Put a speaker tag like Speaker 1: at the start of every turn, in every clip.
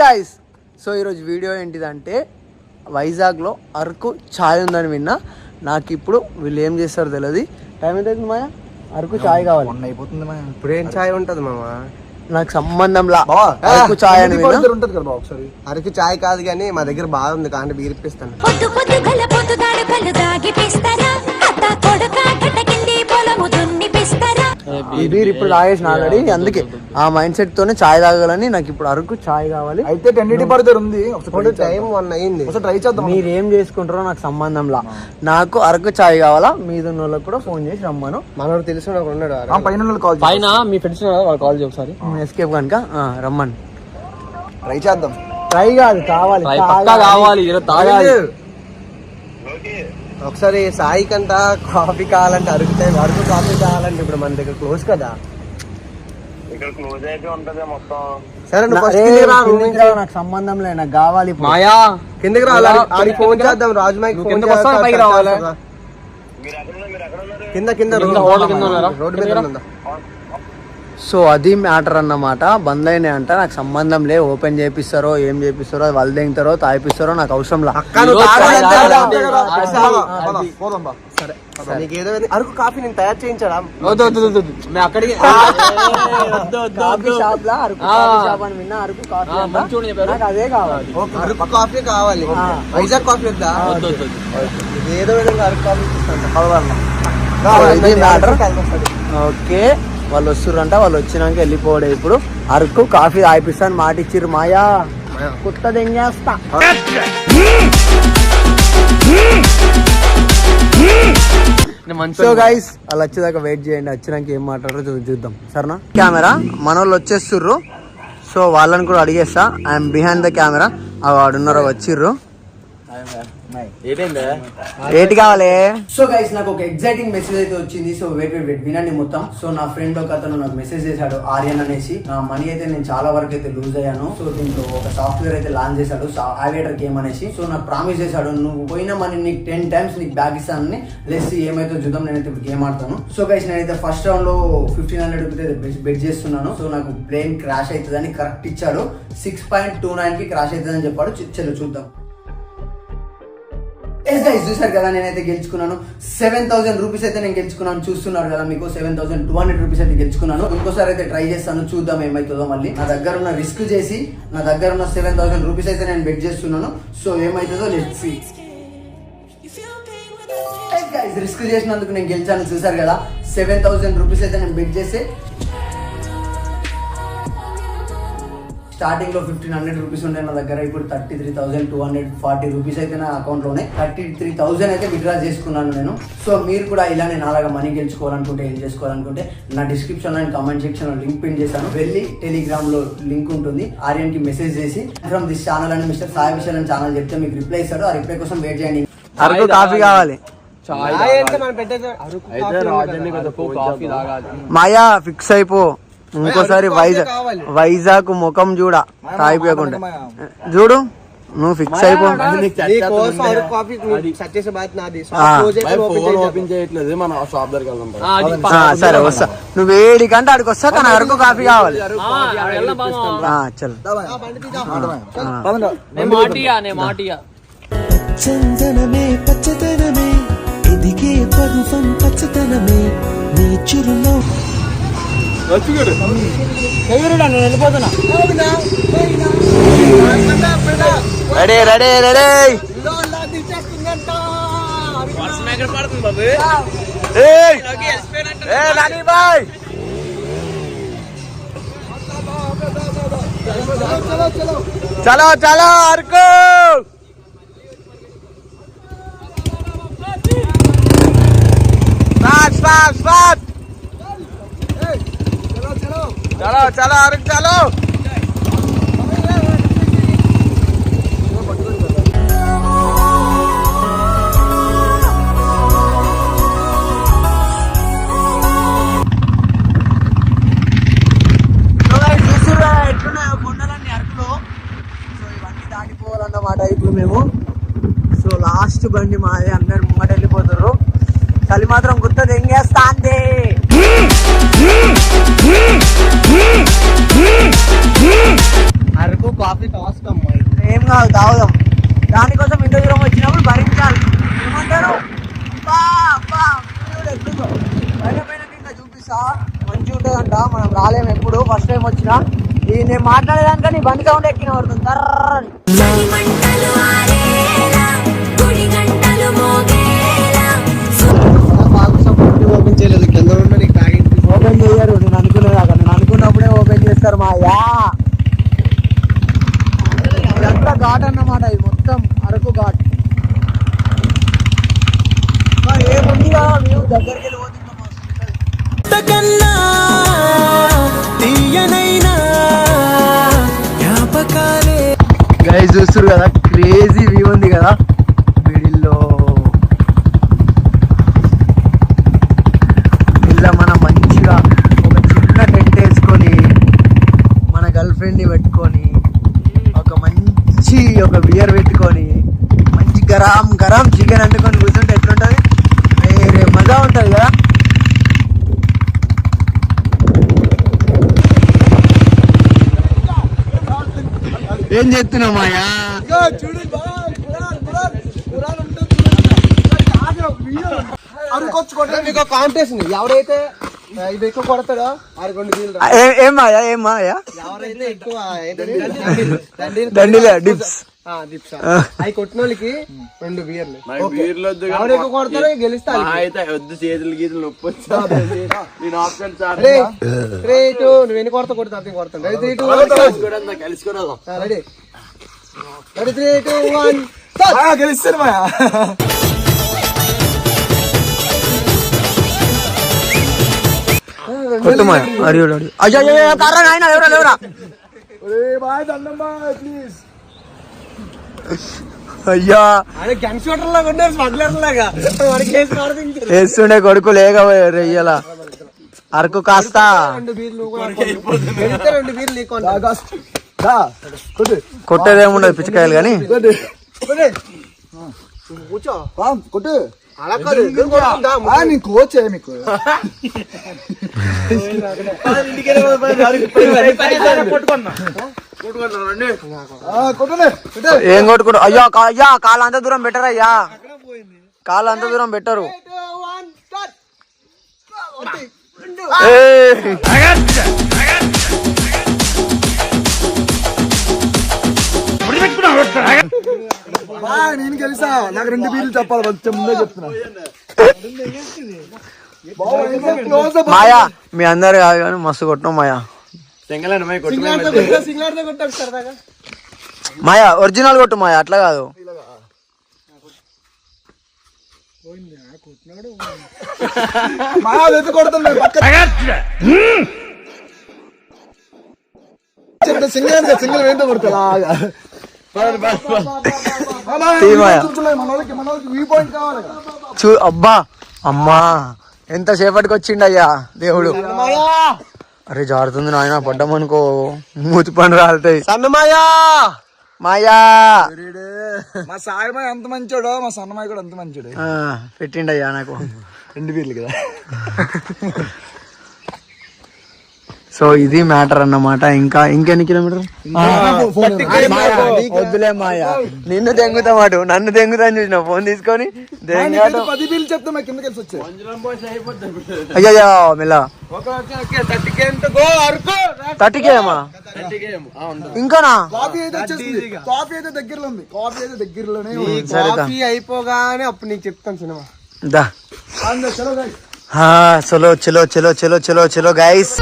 Speaker 1: Guys so ఈరోజు video ఏంటిదంటే వైజాగ్లో అరకు ఛాయ్ ఉందని విన్నా. నాకు ఇప్పుడు వీళ్ళు ఏం చేస్తారో తెలియదు టైం ఎంత అవుతుంది మాయా? అరకు ఛాయ్ కావాలి.
Speaker 2: మొన్న అయిపోతుంది మా
Speaker 3: ఇప్పుడు ఏం ఛాయ్ ఉంటది మామ?
Speaker 1: నాకు సంబంధంలా అరకు ఛాయ్ అని
Speaker 2: ఉంటది కదా ఒకసారి?
Speaker 3: అరకు ఛాయ్ కాదు కానీ మా దగ్గర బాగా ఉంది కానీ బీరిపిస్తాను
Speaker 1: ఈ బీర్ ఇప్పుడు తాగేసిన ఆల్రెడీ అందుకే. ఆ మైండ్ సెట్ తోనే ఛాయ్ తాగాలని నాకు ఇప్పుడు అరకు ఛాయ్ కావాలి.
Speaker 2: అయితే టెన్ ఎయిటీ ఉంది.
Speaker 3: టైం వన్ అయింది.
Speaker 2: ఒకసారి ట్రై చేద్దాం.
Speaker 1: మీరు ఏం చేసుకుంటారో నాకు సంబంధంలా. నాకు అరకు ఛాయ్ కావాలా? మీద ఉన్న వాళ్ళకి కూడా ఫోన్ చేసి రమ్మను.
Speaker 3: మనోడు తెలిసిన ఉన్నాడు
Speaker 2: ఆ పైన కాల్
Speaker 4: పైన మీ ఫ్రెండ్స్ వాళ్ళు కాల్ చేయ ఒకసారి.
Speaker 1: ఎస్కేప్ కనుక రమ్మను.
Speaker 2: ట్రై చేద్దాం.
Speaker 1: ట్రై కాదు కావాలి.
Speaker 4: కావాలి తాగాలి.
Speaker 3: ఒకసారి సాయి కంట కాఫీ కావాలంటే టైం అరకు కాఫీ కావాలంటే ఇప్పుడు మన దగ్గర క్లోజ్ కదా సరే నువ్వు ఫస్ట్ కిందకి రా, నుంచి.
Speaker 1: నాకు సంబంధం లేదు నాకు కావాలి ఇప్పుడు.
Speaker 4: మాయా
Speaker 3: కిందకి రా ఆడికి ఫోన్ చేద్దాం రాజు మైక్
Speaker 4: నువ్వు
Speaker 3: ఫోన్
Speaker 4: కిందకి వస్తావా, పైకి రావాలా?
Speaker 3: కింద కింద
Speaker 4: కింద
Speaker 3: రోడ్డు
Speaker 4: హోటల్ కింద ఉన్నారా?
Speaker 3: రోడ్డు మీద ఉందా
Speaker 1: సో అది మ్యాటర్ అన్నమాట. బంద్ అయినాయి అంట నాకు సంబంధం లే ఓపెన్ చేపిస్తారో ఏం చేపిస్తారో అది వాళ్ళు దిగుతారో తాగిపిస్తారో నాకు అవసరం
Speaker 3: అరకు కాఫీ నేను తయారు చేయించడా?
Speaker 4: అక్కడికి
Speaker 1: అరకు. కాఫీ షాప్ అని విన్నా అరకు కాఫీ
Speaker 4: ఆ,
Speaker 1: అంట.
Speaker 4: మంచోడు చెప్పారు.
Speaker 1: నాకు అదే కావాలి.
Speaker 3: అరకు కాఫీ కావాలి.
Speaker 1: ఆ.
Speaker 3: వైజాగ్ కాఫీ వద్దా? ఏదో విధంగా అరకు
Speaker 1: ఓకే. వాళ్ళు వస్తుర్రంట వాళ్ళు వచ్చినాక వెళ్ళిపోవడే ఇప్పుడు. అరకు కాఫీ తాగిపిస్తాను మాట ఇచ్చిర్రు మాయా. కొత్తది ఏం సో గైస్ వాళ్ళు వచ్చేదాకా వెయిట్ చేయండి వచ్చినాక ఏం మాట్లాడారో చూ- చూద్దాం. సరేనా? కెమెరా మన వాళ్ళు వచ్చేస్తుర్రు. సో వాళ్ళని కూడా అడిగేస్తా. ఐఎమ్ బిహైండ్ ద కెమెరా వాడున్నారో వచ్చిర్రు. కావాలి? సో గైస్ నాకు ఒక ఎగ్జైటింగ్ మెసేజ్ అయితే వచ్చింది. సో వెయిట్ వెయిట్ వెయిట్ వినండి మొత్తం. సో నా ఫ్రెండ్ ఒక అతను నాకు మెసేజ్ చేశాడు ఆర్యన్ అనేసి. నా మనీ అయితే నేను చాలా వరకు అయితే లూజ్ అయ్యాను. సో దీంట్లో ఒక సాఫ్ట్వేర్ అయితే లాంచ్ చేశాడు ఆవేటర్ గేమ్ అనేసి. సో నాకు ప్రామిస్ చేశాడు నువ్వు పోయిన మనీ నీకు టెన్ టైమ్స్ నీకు బ్యాక్ ఇస్తానని. లెస్ ఏమైతే చూద్దాం. నేనైతే ఇప్పుడు గేమ్ ఆడతాను. సో గైస్ నేనైతే ఫస్ట్ రౌండ్లో ఫిఫ్టీన్ హండ్రెడ్ రూపీస్ బెట్ చేస్తున్నాను. సో నాకు ప్లేన్ క్రాష్ అవుతుందని కరెక్ట్ ఇచ్చాడు. సిక్స్ పాయింట్ టూ నైన్కి క్రాష్ అవుతుందని చెప్పాడు. చలో చూద్దాం. ఎస్ గైస్ చూసారు కదా నేనైతే గెలుచుకున్నాను. సెవెన్ థౌసండ్ రూపీస్ అయితే నేను గెలుచుకున్నాను. చూస్తున్నారు కదా మీకు seven thousand two hundred rupees అయితే గెలుచుకున్నాను. ఇంకోసారి అయితే ట్రై చేస్తాను చూద్దాం ఏమైతుందో మళ్ళీ. నా దగ్గర ఉన్న రిస్క్ చేసి నా దగ్గర ఉన్న సెవెన్ థౌసండ్ రూపీస్ అయితే నేను బెట్ చేస్తున్నాను. సో ఏమైతుందో లెట్ సీ రిస్క్ చేసినందుకు నేను గెలిచాను చూసారు కదా. సెవెన్ థౌసండ్ రూపీస్ అయితే నేను బెట్ చేసి స్టార్టింగ్లో ఫిఫ్టీన్ హండ్రెడ్ రూపీస్ ఉండే నా దగ్గర ఇప్పుడు thirty three thousand two hundred forty rupees అయితే నా అకౌంట్లోనే థర్టీ త్రీ థౌసండ్ అయితే విత్డ్రా చేసుకున్నాను నేను. సో మీరు కూడా ఇలానే నాలాగా మనీ గెలుచుకోవాలనుకుంటే ఏం చేసుకోవాలనుకుంటే నా డిస్క్రిప్షన్లో కామెంట్ సెక్షన్లో లింక్ పిన్ చేశాను. వెళ్ళి టెలిగ్రామ్లో లింక్ ఉంటుంది. ఆర్యన్కి మెసేజ్ చేసి ఫ్రమ్ దిస్ ఛానల్ అని మిస్టర్ సాయి విశాల్ అని ఛానల్ చెప్తే మీకు రిప్లై ఇస్తాడు. ఆ రిప్లై కోసం వెయిట్ చేయండి. అరకు కాఫీ కావాలి. మాయా ఫిక్స్ అయిపో. ఇంకోసారి వైజాగ్. వైజాగ్ ముఖం చూడ తాగిపోయకుండా. చూడు నువ్వు ఫిక్స్ అయిపో.
Speaker 3: నీ కోసం అరకు కాఫీ నీకు సెట్ చేసే బాధ్యత నాది. సో
Speaker 1: ఆ.
Speaker 3: క్లోజ్ అయితే ఓపెన్
Speaker 2: ఫోన్
Speaker 3: చేద్దాం.
Speaker 2: ఓపెన్ చేయట్లేదు మన షాప్ దగ్గరికి వెళ్దాం
Speaker 4: ఆ, అది
Speaker 1: ఆ, సరే వస్తా. నువ్వు వేడి కంటే ఆడికి వస్తా కానీ అరకు కాఫీ కావాలి. చల్.
Speaker 5: చందనమే పచ్చదనమే ఎదిగే పచ్చదనమే నీ చురులో
Speaker 1: రెడీ రెడీ రెడీ. ఏయ్! ఏ, నాని బాయ్! చలో చలో అరకు! స్టార్ట్ స్టార్ట్ స్టార్ట్ చాలా చాలా అరకు చలో దాటిపోవాలన్నమాట ఇప్పుడు మేము. సో లాస్ట్ బండి మాది అందరు ముంగట వెళ్ళిపోతారు చలి మాత్రం గుర్తు దెంగేస్తాంది అరకు
Speaker 3: కాఫీ కాస్ట్ అమ్మాయి
Speaker 1: ఏం కాదు తాగుదాం. దానికోసం ఇంత దూరం వచ్చినప్పుడు భరించాలి. ఏమంటారు. పైన పైన ఇంకా చూపిస్తా. మంచిగా ఉంటుందంట మనం రాలేము ఎప్పుడు. ఫస్ట్ టైం వచ్చినా. ఈ నేను మాట్లాడేదానికా నీ బండి సౌండ్ ఎక్కిన పడుతుంది తర్రని చేయరు నేను అనుకునేది అక్కడ నేను అనుకున్నప్పుడే ఓపెన్ చేస్తారు మా యా ఇదంతా ఘాట్ అన్నమాట ఇది. మొత్తం అరకు ఘాట్. మరి ఏముందిగా మేము దగ్గరికి వెళ్ళి పోతున్నాం
Speaker 5: కన్నా తీయనైనా జ్ఞాపకాలే.
Speaker 1: గైస్ చూస్తారు కదా? క్రేజీ వ్యూ ఉంది కదా మిడిల్లో ఇలా మనం మంచిగా ఒక చిన్న టెంట్ వేసుకొని మన గర్ల్ ఫ్రెండ్ని పెట్టుకొని ఒక మంచి ఒక బియర్ పెట్టుకొని మంచి గరాం గరాం చికెన్ అంటుకొని కూర్చుంటే ఎట్లుంటుంది? వేరే మజా ఉంటుంది కదా. ఏం చేస్తున్నావు మాయా?
Speaker 3: మీకు కాంటెస్ట్ ఉంది. ఎవరైతే ఇవి ఎక్కువ కొడతాడో? ఆరు రెండు
Speaker 1: ఏ- ఏం మాయా ఏం మాయా?
Speaker 3: ఎవరైతే ఎక్కువ
Speaker 1: దండిలే. డిప్స్.
Speaker 3: దిప్స్ అవి కొట్టిన వాళ్ళకి రెండు బియర్లు
Speaker 2: వీర్లు వద్దు
Speaker 3: ఎవరు ఎక్కువ కొడతారో గెలుస్తా
Speaker 2: అయితే వద్దు చేతులు గీతులు నొప్పి వచ్చి నేను ఆప్షన్ సార్.
Speaker 3: త్రీ టూ నువ్వు ఎన్ని కొడతా కొడతా కొడతాను. Ready three two
Speaker 2: కలుసుకున్నాం
Speaker 3: ready ready three two one
Speaker 2: గెలుస్తాను మాయా.
Speaker 1: కొట్టు మాయా అడిగాడు అడిగాడు అయ్యో అయ్యో, కర్ర నాయన ఎవరా ఎవరా అయ్యా.
Speaker 3: అదే గన్ షూటర్ లాగా ఉండే స్మగ్లర్ లాగా. వాడికి కేసు కాడదు
Speaker 1: వేస్తుండే కొడుకు లేకపోయారు ఇయ్యాల. అరకు కాస్త. కొట్టేదేముండదు పిచ్చకాయలు కానీ.
Speaker 3: కూర్చో.
Speaker 2: కొట్టు. నేను కోచే మీకు. కొట్టునే
Speaker 1: ఏం కొట్టుకుంటు అయ్యో కా- అయ్యా కాలు అంత దూరం బెటర్ అయ్యా. కాలు అంత దూరం బెటరు ఏయ్.
Speaker 2: నేను గెలిసా. నాకు రెండు బీర్లు చెప్పాలి వచ్చే ముందే చెప్తున్నా.
Speaker 1: మాయా మీ అందరు కాదు కానీ మస్తు మాయా.
Speaker 3: కొట్టు, సరదాగా.
Speaker 1: మాయా ఒరిజినల్ కొట్టు మాయా అట్లా కాదు.
Speaker 2: మా ఎత్తు కొడుతుంది సింగల్ సింగల్ కొడుతా
Speaker 1: చూ అబ్బా అమ్మా ఎంత సేపటికి వచ్చిండయ్యా దేవుడు? అరే జారుతుంది నాయన పడ్డామనుకో మూతి పని రాలుతాయి.
Speaker 3: సన్నమాయా
Speaker 1: మాయా.
Speaker 2: మా సాయిమాయ్ ఎంత మంచోడో మా సన్నమాయ్ కూడా అంత మంచోడే.
Speaker 1: ఆ, పెట్టిండయ్యా నాకు.
Speaker 2: రెండు బీర్లు కదా.
Speaker 1: సో ఇది మ్యాటర్ అన్నమాట. ఇంకా ఇంకెన్ని కిలోమీటర్ వద్దులే మాయా. నిన్ను దెంగుతామాటు నన్ను దెంగుతా చూసిన. ఫోన్ తీసుకొని అయ్యో థర్టీకే అమ్మా ఇంకానా?
Speaker 2: కాఫీ అయితే వచ్చేస్తుంది కాఫీ అయితే దగ్గరలో ఉంది. కాఫీ అయితే దగ్గరలోనే
Speaker 3: ఈ
Speaker 2: ఉంది.
Speaker 1: సరేదా.
Speaker 3: కాఫీ అయిపోగానే అప్పుడు నీకు చెప్తాను సినిమా.
Speaker 1: దా.
Speaker 2: చలో
Speaker 1: చలో చలో చలో చలో చలో గైస్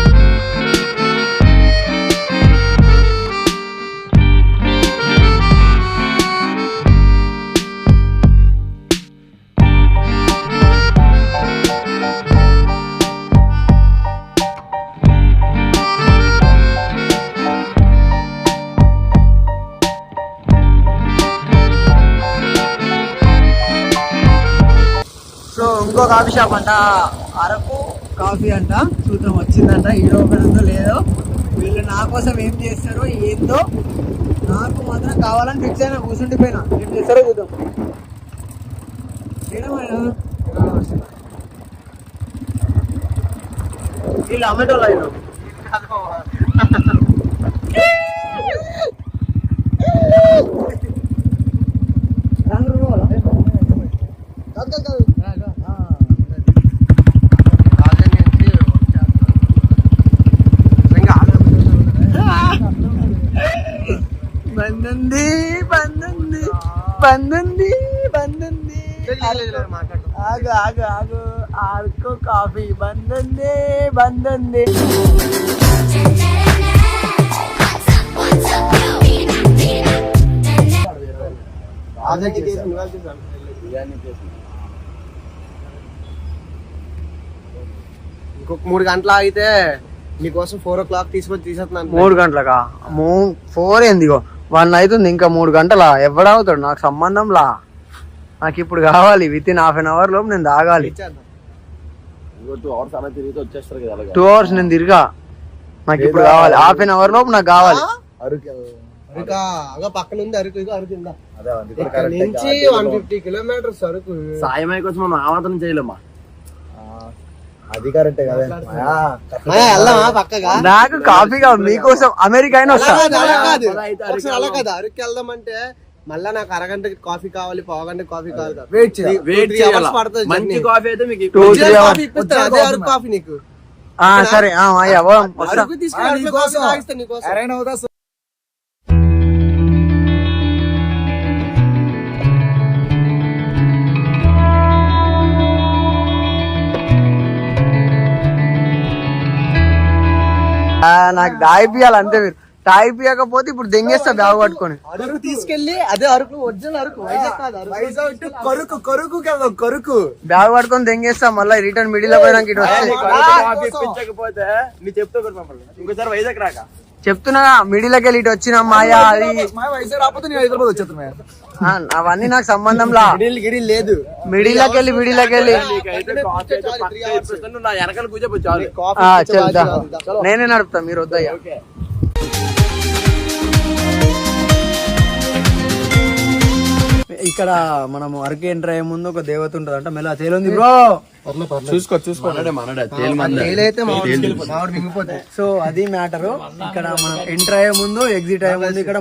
Speaker 1: ఇంకో కాఫీ షాప్ అంట. అరకు కాఫీ అంట. చూద్దాం వచ్చిందంట. హీరో ఉందో లేదో. వీళ్ళు నా కోసం ఏం చేస్తారో ఏందో నాకు మాత్రం కావాలని ఫిక్స్ అయినా కూర్చుండిపోయినా ఏం చేస్తారో చూద్దాం. వీళ్ళు అమ్మటోళ్ళు అయినా రంగు కాదు. బందుంది బందుంది బందుంది బందుంది ఆగు ఆగు ఆగు. ఆర్కో కాఫీ. బందుంది బందుంది
Speaker 3: ఇంకొక మూడు గంటలు ఆగితే నీకోసం ఫోర్ ఓ క్లాక్ తీసుకొని తీసేస్తున్నాను.
Speaker 1: మూడు గంటలకా? మూ ఫోర్ ఏందిగో? వన్ అవుతుంది ఇంకా మూడు గంటలా? ఎవడవుతాడు నాకు సంబంధంలా? నాకు ఇప్పుడు కావాలి. Within half an hour లోపు నేను తాగాలి.
Speaker 4: టూ అవర్స్
Speaker 1: నేను తిరిగా. నాకు ఇప్పుడు కావాలి. హాఫ్ అన్ అవర్ లోపు నాకు కావాలి.
Speaker 2: అరకు.
Speaker 3: అరకా. అగో పక్కన ఉంది అరకు. అరకు. నుంచి వన్ ఫిఫ్టీ కిలోమీటర్స్ అరకు.
Speaker 4: కోసం మనం ఆ మాత్రం చేయలేమా?
Speaker 2: అది కరెక్టే కదా.
Speaker 3: పక్కగా?
Speaker 1: నాకు కాఫీ కావాలి మీకోసం అమెరికా అయినా వస్తా.
Speaker 3: అలా కాదు,
Speaker 4: అరకు
Speaker 3: మళ్ళా నాకు అరగంటకి కాఫీ కావాలి పావు గంటకి కాఫీ కావాలి.
Speaker 2: వెయిట్
Speaker 4: వెయిట్
Speaker 3: పడుతుంది
Speaker 4: మంచి. కాఫీ అయితే మీకు
Speaker 3: అదే అరకు కాఫీ నీకు.
Speaker 1: సరే. అయ్యా నాకు తాగిపియాలి అంతే మీరు. తాగిపియకపోతే ఇప్పుడు దెంగేస్తా బ్యాగ్ పట్టుకొని.
Speaker 3: అరకు తీసుకెళ్ళి అదే అరకు ఒరిజినల్ అరకు వైజాగ్ కాదు
Speaker 2: టు కొరుకు కొరుకుకి వెళ్దాం కొరుకు.
Speaker 1: బ్యాగ్ పట్టుకొని దెంగేస్తా మళ్ళీ రిటర్న్ మిడిల్ పోయినాక ఇటు వస్తే.
Speaker 4: నీ చెప్తా ఇంకోసారి వైజాగ్ రాక.
Speaker 1: చెప్తున్నా మిడిల్కి వెళ్ళి ఇటు వచ్చిన మాయా అది.
Speaker 2: వైజాగ్ రాకపోతే నేను హైదరాబాద్ వచ్చేస్తున్నా.
Speaker 1: అవన్నీ నాకు సంబంధంలా.
Speaker 3: గిడిల్ గిడిల్ లేదు.
Speaker 1: మిడిల్కి వెళ్ళి వెళ్ళి.
Speaker 4: వెనకాల.
Speaker 1: నేనే నడుపుతా మీరు వద్దయ్యా. ఇక్కడ మనము అరకు ఎంటర్ అయ్యే ముందు ఒక దేవత ఉంటుంది అంట మెల్ల తేలుంది బ్రో.
Speaker 2: చూసుకో చూసుకో.
Speaker 1: సో అది మ్యాటర్. ఇక్కడ మనం ఎంటర్ అయ్యే ముందు ఎగ్జిట్ అయ్యే ముందు ఇక్కడ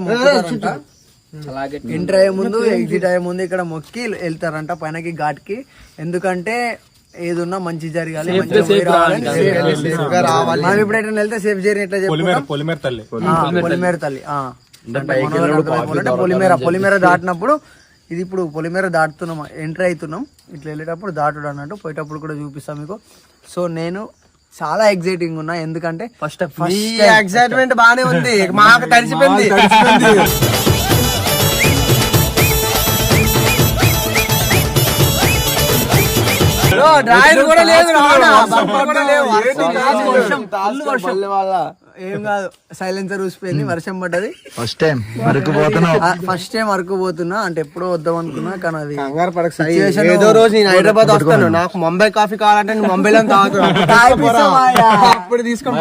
Speaker 1: మొక్కుతారంట ఎంటర్ అయ్యే ముందు ఎగ్జిట్ అయ్యే ముందు ఇక్కడ మొక్కి వెళ్తారంట పైనకి ఘాట్కి. ఎందుకంటే ఏదున్నా మంచి జరగాలి మనం ఇప్పుడు ఎట్లా వెళ్తే సేఫ్ జర్నీ ఎట్లా చెప్పుకుంటాం?
Speaker 6: పొలిమేర తల్లి.
Speaker 1: పొలిమేర తల్లి. పొలిమేర పొలిమేర దాటినప్పుడు ఇది ఇప్పుడు పొలిమేర దాటుతున్నాం ఎంటర్ అవుతున్నాం. ఇట్లా వెళ్ళేటప్పుడు దాటుడు అన్నట్టు పోయేటప్పుడు కూడా చూపిస్తాం మీకు. సో నేను చాలా ఎగ్జైటింగ్ ఉన్నా ఎందుకంటే ఫస్ట్
Speaker 3: ఎక్సైట్మెంట్ బానే ఉంది. మాకు తడిసిపోయింది డ్రాయర్ కూడా లేదు.
Speaker 1: ఏం కాదు సైలెన్సర్ ఊసిపోయింది వర్షం పడ్డది.
Speaker 2: ఫస్ట్ టైం అరకు పోతున్నావు
Speaker 1: ఫస్ట్ టైం అరకు పోతున్నా అంటే ఎప్పుడో వద్దాం అనుకున్నా కానీ అది
Speaker 3: కంగారు ఏదో రోజు నేను హైదరాబాద్ వస్తాను. నాకు ముంబై కాఫీ కావాలంటే నేను ముంబైలో తాగుతాను
Speaker 1: తాగిపిస్తామాయా.
Speaker 3: అప్పుడు తీసుకొని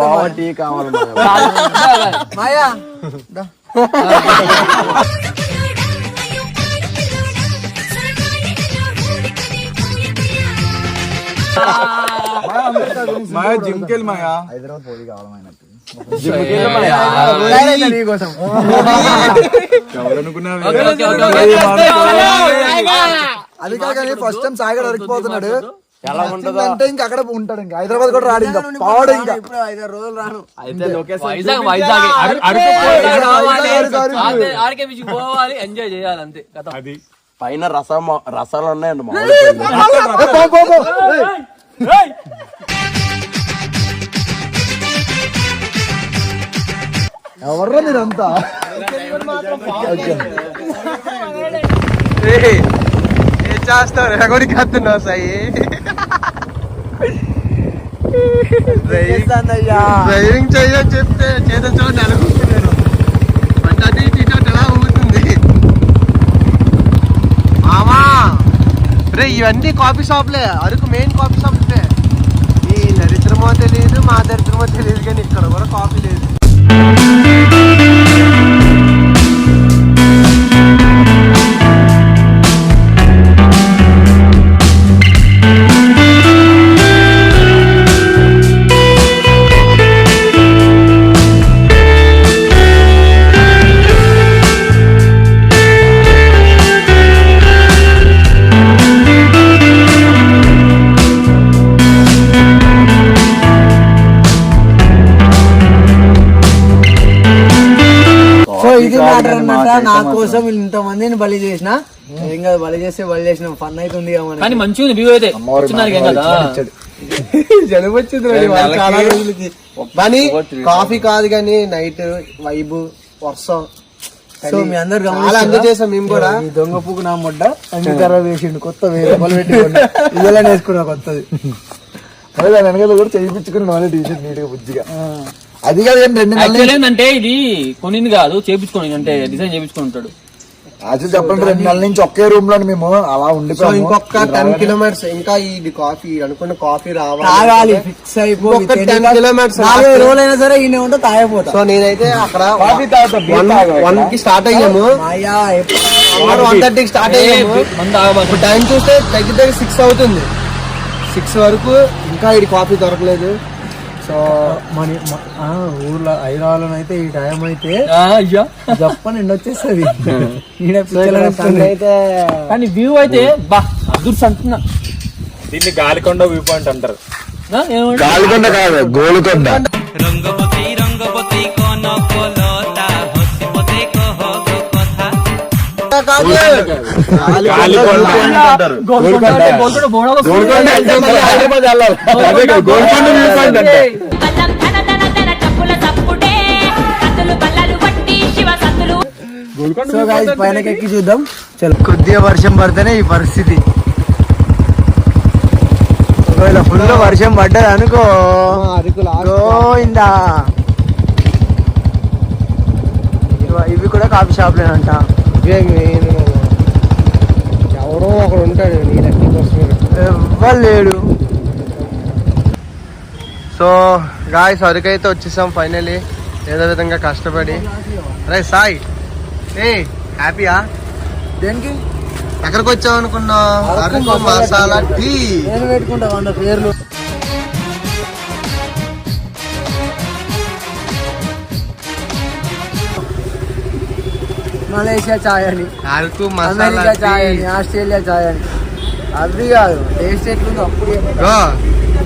Speaker 4: గోవా టీ కావాలి.
Speaker 1: మాయా.
Speaker 6: మాయా జిమ్ కెళ్ళి మాయా
Speaker 2: హైదరాబాద్ పోయి కావాలి ఆయనకి అది ఫస్ట్ టైం అరకు పోతున్నాడు?
Speaker 4: ఎలా ఉంటుందో?
Speaker 2: అంటే ఇంకా అక్కడ ఉంటాడు ఇంకా. హైదరాబాద్ కూడా రాడు ఇంకా. పాడు ఇంకా.
Speaker 1: ఇప్పుడు ఐదారు రోజులు రాను
Speaker 4: అయితే
Speaker 7: వైజాగ్ వైజాగ్. పోవాలి. ఎంజాయ్ చేయాలి అంతే. కథ.
Speaker 6: అది.
Speaker 4: పైన రసం రసాలు ఉన్నాయండి.
Speaker 2: ఎవర్రా మీరంతా?
Speaker 3: ఏం చేస్తావు? రెగొడికి వస్తున్నావు సాయి. డ్రైవింగ్ చేయని చెప్తే చేత చోట అనుకుంటున్నాను బండి అటు ఇటు ఇటు అటు ఎలా ఊగుతుంది మామా రే ఇవన్నీ కాఫీ షాప్లే. అరకు మెయిన్ కాఫీ షాప్ ఇదే ఈ దరిద్రమో తెలియదు మా దరిద్రమో తెలియదు కానీ ఇక్కడ కూడా కాఫీ లేదు.
Speaker 1: అన్నమాట నా కోసం వీళ్ళు ఇంతమందిని బలి చేసిన ఏం కాదు బలి చేస్తే బలి చేసిన ఫన్ అవుతుంది.
Speaker 7: కానీ మంచిగా ఉంది వ్యూ అయితే.
Speaker 3: జలుబు వచ్చింది కానీ కాఫీ కాదు కానీ నైట్ వైబ్ వర్షం.
Speaker 1: సో మీ అందరు
Speaker 3: చేసాం మేము కూడా.
Speaker 1: ఈ దొంగ పువ్వు నా ముడ్డ అన్ని ఖరాబ్ చేసిండు కొత్త వెయ్యి రూపాయలు పెట్టుకోండి ఇదెలా వేసుకున్నా కొత్తది.
Speaker 2: అదే దాని వెనకాల కూడా చేయించుకుని వాళ్ళే టీషర్ట్ నీట్గా బుజ్జిగా అది కాదు కానీ రెండు నెలలు
Speaker 7: ఏంటంటే ఇది కొనింది కాదు చేపించుకొని అంటే డిజైన్ చేపించుకొని ఉంటాడు
Speaker 2: యాక్చువల్ చెప్పండి రెండు నెలల నుంచి ఒకే రూమ్లో మేము అలా
Speaker 3: సో
Speaker 2: ఉండిపోయాము.
Speaker 3: ఇంకొక టెన్ కిలోమీటర్స్ ఇంకా ఇది కాఫీ అనుకున్న కాఫీ రావాలి.
Speaker 1: ఫిక్స్ అయిపోయి
Speaker 3: ఇంకొక 10 kilometers
Speaker 1: నాలుగు రోజులైనా సరే ఈయన ఉంటే తాగిపోతా.
Speaker 3: సో నేనైతే అక్కడ
Speaker 2: కాఫీ తాగుతా,
Speaker 3: వన్కి స్టార్ట్ అయ్యాము. వన్ థర్టీకి స్టార్ట్ అయ్యాము. టైం చూస్తే దగ్గర దగ్గర సిక్స్ అవుతుంది. సిక్స్ వరకు ఇంకా ఇది కాఫీ దొరకలేదు. సో
Speaker 1: మన ఊర్లో హైదరాబాద్ అయితే ఈ టైం అయితే జప్పని ఎండ వచ్చేస్తుంది
Speaker 7: కానీ వ్యూ అయితే బా అదృష్టి అంటున్నా
Speaker 4: దీన్ని గాలికొండ వ్యూ పాయింట్ అంటారు?
Speaker 2: గాలికొండ కాదు గోలుకొండ.
Speaker 3: కాదు.
Speaker 4: గాలికొండ అంటారు
Speaker 7: గోల్కొండ
Speaker 1: పైనకి ఎక్కి చూద్దాం. చలో. కొద్దిగా వర్షం పడితేనే ఈ పరిస్థితి. ఒకవేళ ఫుల్ వర్షం పడ్డది అనుకో. గోయిందా ఇవ- ఇవి కూడా కాఫీ షాప్లేనంట.
Speaker 3: ఇవే main ఎవడో ఒకడు ఉంటాడు నీ లక్కీ కోసం
Speaker 1: ఎవ్వరు లేడు.
Speaker 3: సో గాయస్ అరకు అయితే వచ్చేసాం ఫైనలీ ఏదో విధంగా కష్టపడి. రే సాయి. ఏ హ్యాపీయా
Speaker 1: దేనికి?
Speaker 3: ఎక్కడికి వచ్చావు అనుకున్నా మసాలా టీ.
Speaker 1: నేను పెట్టుకుంటా వంద పేర్లు? మలేషియా చాయ్ అని.
Speaker 3: అరకు
Speaker 1: అమెరికా చాయ్ అని ఆస్ట్రేలియా చాయ్ అని. అవి కాదు టేస్ట్ ఎట్లుందో అప్పుడు
Speaker 3: గో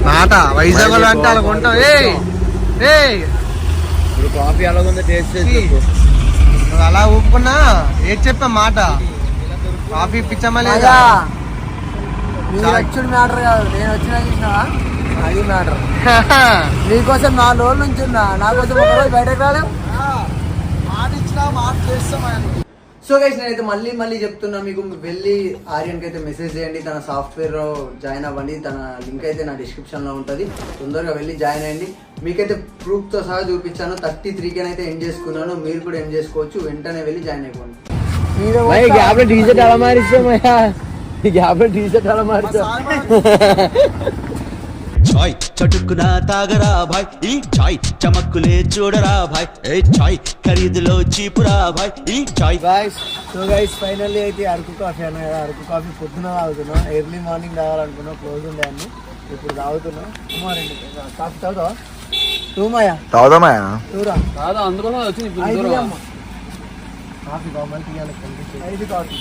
Speaker 3: మాట వైజాగ్లో అంటే అలా ఏ
Speaker 4: ఇప్పుడు కాఫీ అలాగుందో టేస్ట్ చేసి
Speaker 3: నువ్వు అలా ఊపుకున్నా ఏది చెప్పా మాట? కాఫీ పిచ్చమ్మా లేదా?
Speaker 1: లేదా మీరు వచ్చుడు మ్యాటర్ కాదు. నేను వచ్చినా చూసినావా? అది మ్యాటర్. నీకోసం నాలుగు రోజుల నుంచి ఉన్నా నా కోసం ఒక రోజు బయటకు రాలేవు. సో గైస్ నేనైతే మళ్ళీ మళ్ళీ చెప్తున్నా మీకు వెళ్ళి ఆర్యన్కి అయితే మెసేజ్ చేయండి. తన సాఫ్ట్వేర్ జాయిన్ అవ్వండి. తన లింక్ అయితే నా డిస్క్రిప్షన్లో ఉంటుంది. తొందరగా వెళ్ళి జాయిన్ అయ్యండి. మీకైతే ప్రూఫ్తో సహా చూపించాను. థర్టీ త్రీకి అయితే ఎండ్ చేసుకున్నాను. మీరు కూడా ఎండ్ చేసుకోవచ్చు. వెంటనే వెళ్ళి జాయిన్ అయిపోండి.
Speaker 7: గ్యాప్లో టీషర్ట్ ఎలా మారిస్తామయ్యా గ్యాప్లో టీషర్ట్ ఎలా మారుస్తాం
Speaker 5: చాయ్ చటుక్కున తాగరా భాయ్. ఈ చాయ్ చమక్కులే చూడరా భాయ్. ఏ చాయ్ ఖరీదులో చీపురా భాయ్. ఈ చాయ్.
Speaker 1: గాయస్ సో గైస్ ఫైనల్లీ అయితే అరకు కాఫీ అన్న కదా. అరకు కాఫీ పొద్దున తాగుతున్నా. Early morning తాగాలనుకున్నా. క్లోజ్ ఉండే అన్ని. ఇప్పుడు తాగుతున్నా. అమ్మా రెండు. కాఫీ తాగుతావా? టూమాయా
Speaker 2: తాగుదామా
Speaker 1: టూరా
Speaker 7: కాదు అందుకోసం వచ్చింది.
Speaker 3: కాఫీ కనిపించింది.
Speaker 1: ఐదు కాఫీ.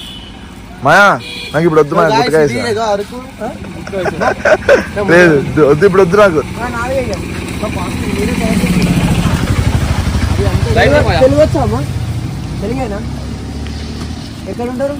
Speaker 2: మాయా? నాకు ఇప్పుడు వద్దు మాయా గుట్టగా
Speaker 3: ఇది ఏదో అరకు?
Speaker 2: లేదు వద్దు, ఇప్పుడు వద్దు నాకు.
Speaker 1: ఎక్కడ ఉంటారు